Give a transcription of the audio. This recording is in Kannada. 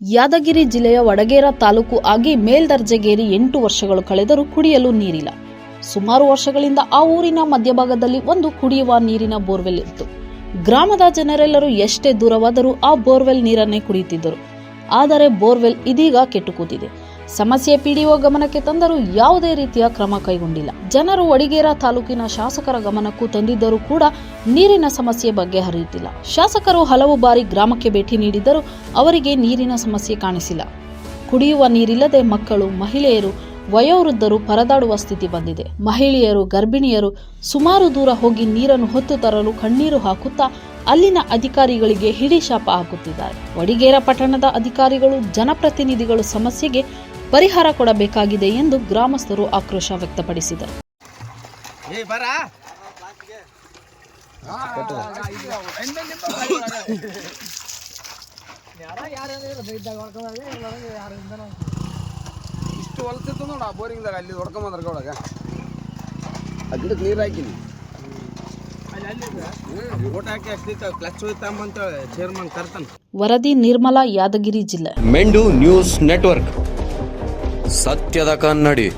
ಯಾದಗಿರಿ ಜಿಲ್ಲೆಯ ವಡಗೇರ ತಾಲೂಕು ಆಗಿ ಮೇಲ್ದರ್ಜೆಗೇರಿ ಎಂಟು ವರ್ಷಗಳು ಕಳೆದರೂ ಕುಡಿಯಲು ನೀರಿಲ್ಲ. ಸುಮಾರು ವರ್ಷಗಳಿಂದ ಆ ಊರಿನ ಮಧ್ಯಭಾಗದಲ್ಲಿ ಒಂದು ಕುಡಿಯುವ ನೀರಿನ ಬೋರ್ವೆಲ್ ಇತ್ತು. ಗ್ರಾಮದ ಜನರೆಲ್ಲರೂ ಎಷ್ಟೇ ದೂರವಾದರೂ ಆ ಬೋರ್ವೆಲ್ ನೀರನ್ನೇ ಕುಡಿಯುತ್ತಿದ್ದರು. ಆದರೆ ಬೋರ್ವೆಲ್ ಇದೀಗ ಕೆಟ್ಟು ಕೂತಿದೆ. ಸಮಸ್ಯೆ ಪಿಡಿಒ ಗಮನಕ್ಕೆ ತಂದರೂ ಯಾವುದೇ ರೀತಿಯ ಕ್ರಮ ಕೈಗೊಂಡಿಲ್ಲ. ಜನರು ಒಡಿಗೇರ ತಾಲೂಕಿನ ಶಾಸಕರ ಗಮನಕ್ಕೂ ತಂದಿದ್ದರೂ ಕೂಡ ನೀರಿನ ಸಮಸ್ಯೆ ಬಗ್ಗೆ ಹರಿಯುತ್ತಿಲ್ಲ. ಶಾಸಕರು ಹಲವು ಬಾರಿ ಗ್ರಾಮಕ್ಕೆ ಭೇಟಿ ನೀಡಿದ್ದರೂ ಅವರಿಗೆ ನೀರಿನ ಸಮಸ್ಯೆ ಕಾಣಿಸಿಲ್ಲ. ಕುಡಿಯುವ ನೀರಿಲ್ಲದೆ ಮಕ್ಕಳು, ಮಹಿಳೆಯರು, ವಯೋವೃದ್ಧರು ಪರದಾಡುವ ಸ್ಥಿತಿ ಬಂದಿದೆ. ಮಹಿಳೆಯರು, ಗರ್ಭಿಣಿಯರು ಸುಮಾರು ದೂರ ಹೋಗಿ ನೀರನ್ನು ಹೊತ್ತು ತರಲು ಕಣ್ಣೀರು ಹಾಕುತ್ತಾ ಅಲ್ಲಿನ ಅಧಿಕಾರಿಗಳಿಗೆ ಹಿಡಿಶಾಪ ಹಾಕುತ್ತಿದ್ದಾರೆ. ವಡಿಗೇರ ಪಟ್ಟಣದ ಅಧಿಕಾರಿಗಳು, ಜನಪ್ರತಿನಿಧಿಗಳು ಸಮಸ್ಯೆಗೆ ಪರಿಹಾರ ಕೊಡಬೇಕಾಗಿದೆ ಎಂದು ಗ್ರಾಮಸ್ಥರು ಆಕ್ರೋಶ ವ್ಯಕ್ತಪಡಿಸಿದರು. ಏ ಬರ. ಇಷ್ಟು ಹೊಲಸಿತ್ತು ನೋಡ ಬೋರಿಂಗ್ದಾಗ ಅಲ್ಲಿ ಹೊಡ್ಕೊಂಬಂದ್ರ ಒಳಗೆ ಆ ಗಿಡಕ್ಕೆ ನೀರು ಹಾಕಿನಿ. ವರದಿ ನಿರ್ಮಲಾ ಯಾದಗಿರಿ ಜಿಲ್ಲೆ. Mendu news network. ಸತ್ಯದ ಕನ್ನಡಿ.